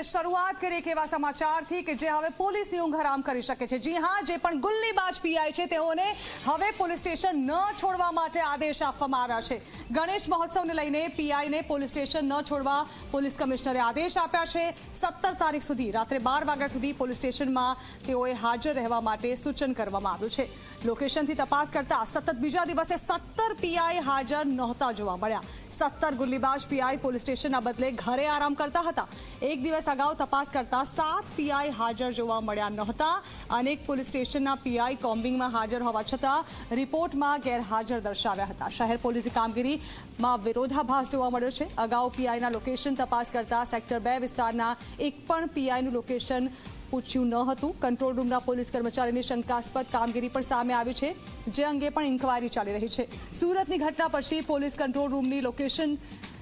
અને શરૂઆત કરીએ એક એવા સમાચારથી કે જે હવે પોલીસની ઊંઘ હરામ કરી શકે છે. જી હા, જે પણ ગુલ્લીબાજ પીઆઈ છે, તેઓને હવે પોલીસ સ્ટેશન ન છોડવા માટે આદેશ આપવામાં આવ્યા છે. ગણેશ મહોત્સવને લઈને પીઆઈને પોલીસ સ્ટેશન ન છોડવા પોલીસ કમિશનરે આદેશ આપ્યા છે. સત્તર તારીખ સુધી, રાત્રે બાર વાગ્યા સુધી પોલીસ સ્ટેશનમાં તેઓએ હાજર રહેવા માટે સૂચન કરવામાં આવ્યું છે. લોકેશનથી તપાસ કરતા સતત બીજા દિવસે સત્તર પીઆઈ હાજર નહોતા જોવા મળ્યા. સત્તર ગુલ્લીબાજ પીઆઈ પોલીસ સ્ટેશનના બદલે ઘરે આરામ કરતા હતા. એક દિવસ અગાઉ તપાસ કરતા સાત પીઆઈ હાજર જોવા મળ્યા નહોતા. અનેક પોલીસ સ્ટેશનના પીઆઈ કોમ્બિંગમાં હાજર હોવા છતાં રિપોર્ટમાં ગેરહાજર દર્શાવ્યા હતા. શહેર પોલીસની કામગીરીમાં વિરોધાભાસ જોવા મળ્યો છે. અગાઉ પીઆઈના લોકેશન તપાસ કરતા સેક્ટર બે વિસ્તારના એક પણ પીઆઈનું લોકેશન પૂછ્યું ન હતું. કંટ્રોલ રૂમના પોલીસ કર્મચારીની શંકાસ્પદ કામગીરી પણ સામે આવી છે, જે અંગે પણ ઇન્કવાયરી ચાલી રહી છે. સુરતની ઘટના પછી પોલીસ કંટ્રોલ રૂમની લોકેશન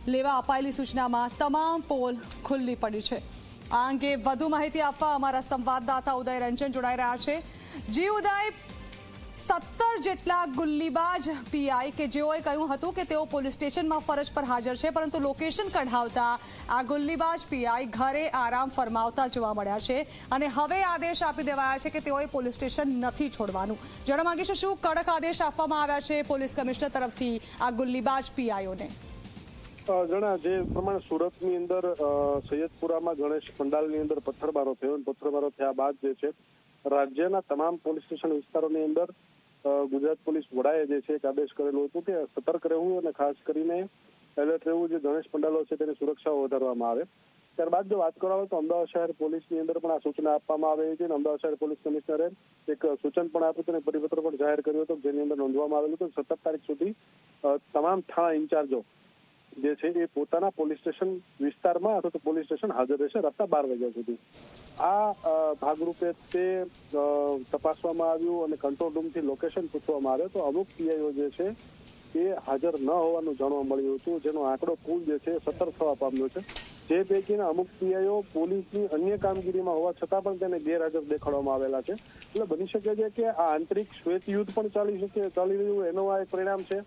લેવા અપાયેલી સૂચનામાં તમામ પોલ ખુલ્લી પડી છે. આ અંગે વધુ માહિતી આપવા અમારા સંવાદદાતા ઉદય રંજન જોડાઈ રહ્યા છે. જી ઉદય સત્તર જેટલા ગુલ્લીબાજ પીઆઈ કે જેઓએ કહ્યું હતું કે તેઓ પોલીસ સ્ટેશનમાં ફરજ પર હાજર છે, પરંતુ લોકેશન કઢાવતા આ ગુલ્લીબાજ પીઆઈ ઘરે આરામ ફરમાવતા જોવા મળ્યા છે અને હવે આદેશ આપી દેવાયા છે કે તેઓએ પોલીસ સ્ટેશન નથી છોડવાનું. જાણવા માંગીશું શું કડક આદેશ આપવામાં આવ્યા છે પોલીસ કમિશનર તરફથી આ ગુલ્લીબાજ પીઆઈઓને? જણા જે પ્રમાણે સુરતની અંદર સૈયદપુરામાં ગણેશ પંડાલની અંદર પથ્થરમારો થયો અને પથ્થરમારો થયા બાદ જે છે, રાજ્યના તમામ પોલીસ સ્ટેશન વિસ્તારોની અંદર ગુજરાત પોલીસ વડાએ જે છે એક આદેશ કરેલો હતો કે સતર્ક રહેવું અને ખાસ કરીને એલર્ટ રહેવું જે ગણેશ પંડાલો છે તેની સુરક્ષા વધારવામાં આવે. ત્યારબાદ જો વાત કરવામાં આવે તો અમદાવાદ શહેર પોલીસની અંદર પણ આ સૂચના આપવામાં આવી હતી અને અમદાવાદ શહેર પોલીસ કમિશનરે એક સૂચન પણ આપ્યું હતું અને પરિપત્ર પણ જાહેર કર્યું હતું જેની અંદર નોંધવામાં આવેલું હતું સત્તર તારીખ સુધી તમામ થાણા ઇન્ચાર્જો જે છે એ પોતાના પોલીસ સ્ટેશન વિસ્તારમાં અથવા તો પોલીસ સ્ટેશન હાજર રહેશે રાતના બાર વાગ્યા સુધી. આ ભાગરૂપે તે તપાસવામાં આવ્યું અને કંટ્રોલ રૂમથી લોકેશન પૂછવામાં આવ્યું. તો અમુક પીઆઈઓ જે છે એ હાજર ન હોવાનું જાણવા મળ્યું હતું. જેનો આંકડો કુલ જે છે સત્તર થવા પામ્યો છે. જે પૈકીના અમુક પીઆઈઓ પોલીસની અન્ય કામગીરીમાં હોવા છતાં પણ તેને ગેરહાજર દેખાડવામાં આવેલા છે. એટલે બની શકે છે કે આ આંતરિક શ્વેત યુદ્ધ પણ ચાલી શકે, ચાલી રહ્યું એનો આ એક પરિણામ છે.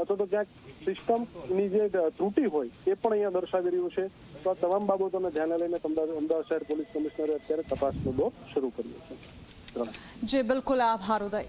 અથવા તો ક્યાંક સિસ્ટમની જે ત્રુટી હોય એ પણ અહીંયા દર્શાવી રહ્યું છે. તો આ તમામ બાબતોને ધ્યાને લઈને અમદાવાદ શહેર પોલીસ કમિશનરે અત્યારે તપાસનો દોર શરૂ કર્યો છે. જે, બિલકુલ. આભાર, ઉદય.